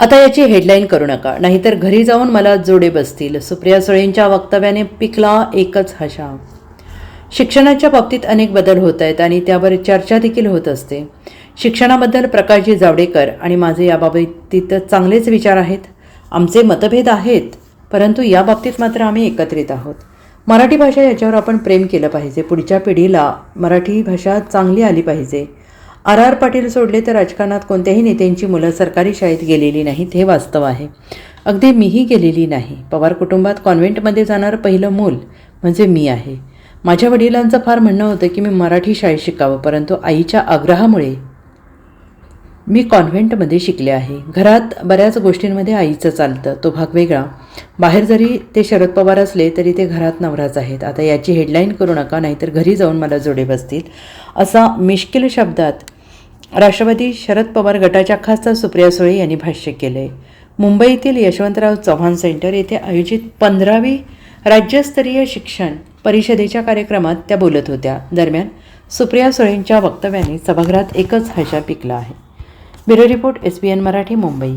आता याची हेडलाईन करू नका. नाहीतर घरी जाऊन मला जोडे बसतील. सुप्रिया सुळेंच्या वक्तव्याने पिकला एकच हशा शिक्षणाच्या बाबतीत अनेक बदल होत आहेत आणि त्यावर चर्चा देखील होत असते. शिक्षणाबद्दल प्रकाशजी जावडेकर आणि माझे याबाबतीत चांगलेच विचार आहेत. आमचे मतभेद आहेत परंतु या बाबतीत मात्र आम्ही एकत्रित आहोत. मराठी भाषा याच्यावर आपण प्रेम केलं पाहिजे. पुढच्या पिढीला मराठी भाषा चांगली आली पाहिजे. आर आर पाटील सोडले तर राजकारणात कोणत्याही नेत्यांची मुलं सरकारी शाळेत गेलेली नाहीत हे वास्तव आहे. अगदी मीही गेलेली नाही. पवार कुटुंबात कॉन्व्हेंटमध्ये जाणारं पहिलं मूल म्हणजे मी आहे. माझ्या वडिलांचं फार म्हणणं होतं की मी मराठी शाळेत शिकावं परंतु आईच्या आग्रहामुळे मी कॉन्व्हेंटमध्ये शिकले आहे. घरात बऱ्याच गोष्टींमध्ये आईचं चालतं तो भाग वेगळा. बाहेर जरी ते शरद पवार असले तरी ते घरात नवराच आहेत. आता याची हेडलाईन करू नका नाहीतर घरी जाऊन मला जोडे बसतील. असा मिश्किल शब्दात राष्ट्रवादी शरद पवार गटाच्या खासदार सुप्रिया सुळे यांनी भाष्य केलं. आहे मुंबईतील यशवंतराव चव्हाण सेंटर येथे आयोजित पंधरावी राज्यस्तरीय शिक्षण परिषदेच्या कार्यक्रमात त्या बोलत होत्या. दरम्यान सुप्रिया सुळेंच्या वक्तव्याने सभागृहात एकच हशा पिकला आहे. Bureau report S B N Marathi Mumbai.